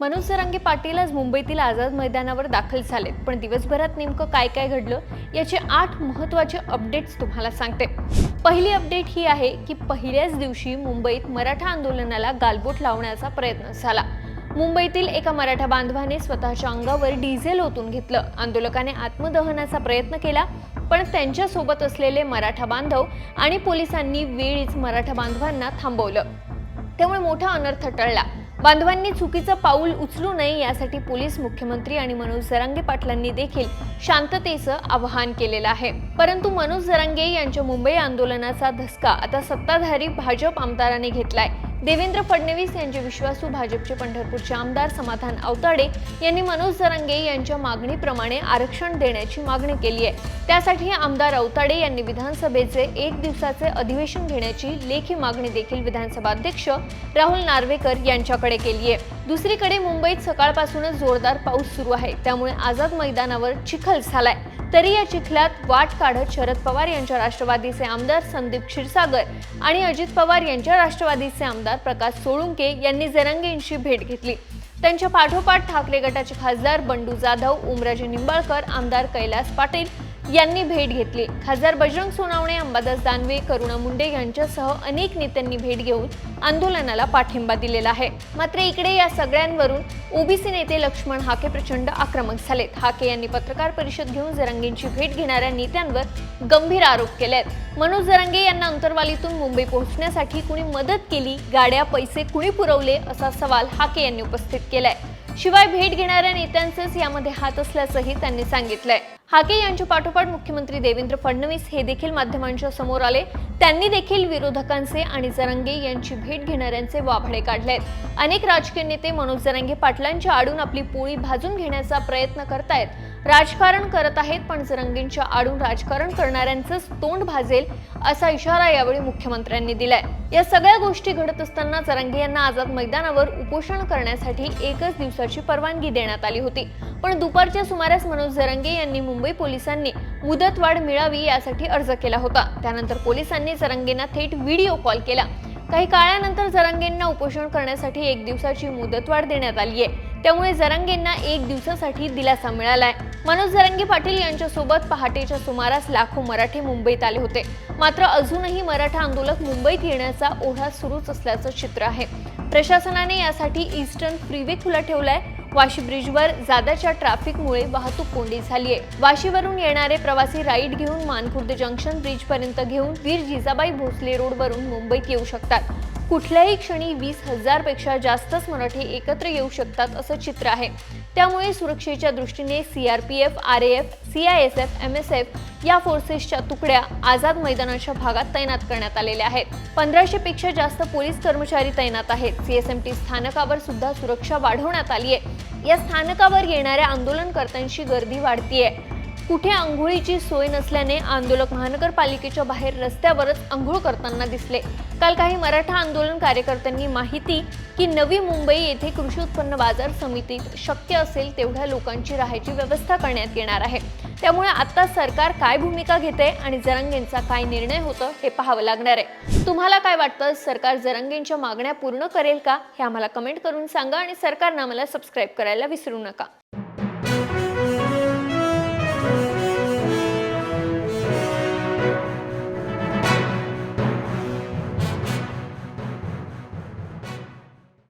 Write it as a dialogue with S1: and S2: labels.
S1: मनोज सरंगे पाटील आज मुंबईतील आझाद मैदानावर दाखल झालेत. पण दिवसभरात नेमकं काय काय घडलं याचे आठ महत्त्वाचे अपडेट्स तुम्हाला सांगते. पहिली अपडेट ही आहे की पहिल्याच दिवशी मुंबईत मराठा आंदोलनाला गालबोट लावण्याचा प्रयत्न झाला. मुंबईतील एका मराठा बांधवाने स्वतःच्या अंगावर डिझेल ओतून घेतलं. आंदोलकाने आत्मदहनाचा प्रयत्न केला पण त्यांच्यासोबत असलेले मराठा बांधव आणि पोलिसांनी वेळीच मराठा बांधवांना थांबवलं. त्यामुळे मोठा अनर्थ टळला. बांधवांनी चुकीचं पाऊल उचलू नये यासाठी पोलीस मुख्यमंत्री आणि मनोज जरांगे पाटलांनी देखील शांततेचं आवाहन केलेलं आहे. परंतु मनोज जरांगे यांच्या मुंबई आंदोलनाचा धसका आता सत्ताधारी भाजप आमदारांनी घेतलाय. देवेंद्र फडणवीस यांचे विश्वासू भाजपचे पंढरपूरचे आमदार समाधान अवताडे यांनी मनोज जरांगे यांच्या मागणीप्रमाणे आरक्षण देण्याची मागणी केली आहे. त्यासाठी आमदार अवताडे यांनी विधानसभेचे एक दिवसाचे अधिवेशन घेण्याची लेखी मागणी देखील विधानसभा अध्यक्ष राहुल नार्वेकर यांच्याकडे केली आहे. दुसरीकडे मुंबईत सकाळपासूनच जोरदार पाऊस सुरू आहे. त्यामुळे आझाद मैदानावर चिखल झालाय. तरी या चिखलात वाट काढत शरद पवार यांच्या राष्ट्रवादीचे आमदार संदीप क्षीरसागर आणि अजित पवार यांच्या राष्ट्रवादीचे आमदार प्रकाश सोळुंके यांनी जरंगेंशी भेट घेतली. त्यांच्या पाठोपाठ ठाकरे गटाचे खासदार बंडू जाधव उमराजे निंबाळकर आमदार कैलास पाटील यांनी भेट घेतली. खासदार बजरंग सोनावणे अंबादास दानवे करुणा मुंडे यांच्यासह अनेक नेत्यांनी भेट घेऊन आंदोलनाला पाठिंबा दिलेला आहे. मात्र इकडे या सगळ्यांवरून ओबीसी नेते लक्ष्मण हाके प्रचंड आक्रमक झालेत. हाके यांनी पत्रकार परिषद घेऊन जरंगेंची भेट घेणाऱ्या नेत्यांवर गंभीर आरोप केले आहेत मनोज जरंगे यांना अंतरवालीतून मुंबई पोहोचण्यासाठी कुणी मदत केली गाड्या पैसे कुणी पुरवले असा सवाल हाके यांनी उपस्थित केलाय. शिवाय भेट घेणाऱ्या नेत्यांचेच यामध्ये हात असल्याचंही त्यांनी सांगितलंय. हाके यांच्या पाठोपाठ मुख्यमंत्री देवेंद्र फडणवीस हे देखील माध्यमांच्या समोर आले. त्यांनी देखील विरोधकांचे आणि जरंगे यांची भेट घेणाऱ्यांचे वाभडे काढलेत अनेक राजकीय नेते मनोज जरंगे पाटलांच्या आडून आपली पोळी भाजून घेण्याचा प्रयत्न करतायत. राजकारण करत आहेत पण जरंगेंच्या आडून राजकारण करणाऱ्यांचंच तोंड भाजेल असा इशारा यावेळी मुख्यमंत्र्यांनी दिलाय. या सगळ्या गोष्टी घडत असताना जरंगे यांना आझाद मैदानावर उपोषण करण्यासाठी एकच दिवसाची परवानगी देण्यात आली होती. पण दुपारच्या सुमारास मनोज जरंगे यांनी मुंबई पोलिसांनी मुदतवाढ मिळावी यासाठी अर्ज केला होता. त्यानंतर पोलिसांनी जरंगेंना थेट व्हिडिओ कॉल केला. काही काळानंतर जरंगेंना उपोषण करण्यासाठी एक दिवसाची मुदतवाढ देण्यात आली आहे त्यामुळे जरंगेंना एक दिवसासाठी दिलासा मिळालाय. मनोज जरंगे पाटील यांच्यासोबत पहाटेच्या सुमारास लाखो मराठी मुंबईत आले होते. मात्र अजूनही मराठा आंदोलक मुंबईत येण्याचा ओढा सुरूच असल्याचं चित्र आहे. प्रशासनाने यासाठी ईस्टर्न फ्रीवे खुला ठेवलाय. वाशी ब्रिजवर जादाच्या ट्रॅफिकमुळे वाहतूक कोंडी झाली आहे वाशीवरून येणारे प्रवासी राईड घेऊन मानखुर्द जंक्शन ब्रिज पर्यंत घेऊन वीर जिजाबाई भोसले रोडवरून मुंबईत येऊ शकतात. कुठल्याही क्षणी वीस हजारपेक्षा जास्तच मराठी एकत्र येऊ शकतात असं चित्र आहे. त्यामुळे सुरक्षेच्या दृष्टीने CRPF R F CISF M S F या फोर्सेसच्या तुकड्या आझाद मैदानाच्या भागात तैनात करण्यात आलेल्या आहेत. पंधराशे पेक्षा जास्त पोलीस कर्मचारी तैनात आहेत. सीएसएमटी स्थानकावर सुद्धा सुरक्षा वाढवण्यात आली आहे. या स्थानकावर येणाऱ्या आंदोलनकर्त्यांची गर्दी वाढतीये. कुठे आंघोळीची सोय नसल्याने आंदोलक महानगरपालिकेच्या बाहेर रस्त्यावरच आंघोळ करताना दिसले. काल काही मराठा आंदोलन कार्यकर्त्यांनी माहिती की नवी मुंबई येथे कृषी उत्पन्न बाजार समितीत शक्य असेल तेवढ्या लोकांची राहायची व्यवस्था करण्यात येणार आहे. त्यामुळे आता सरकार काय भूमिका घेते आणि जरंगेंचा काय निर्णय होतो हे पाहावं लागणार आहे. तुम्हाला काय वाटतं? सरकार जरंगेंच्या मागण्या पूर्ण करेल का? हे आम्हाला कमेंट करून सांगा आणि सरकारनं आम्हाला सबस्क्राईब करायला विसरू नका.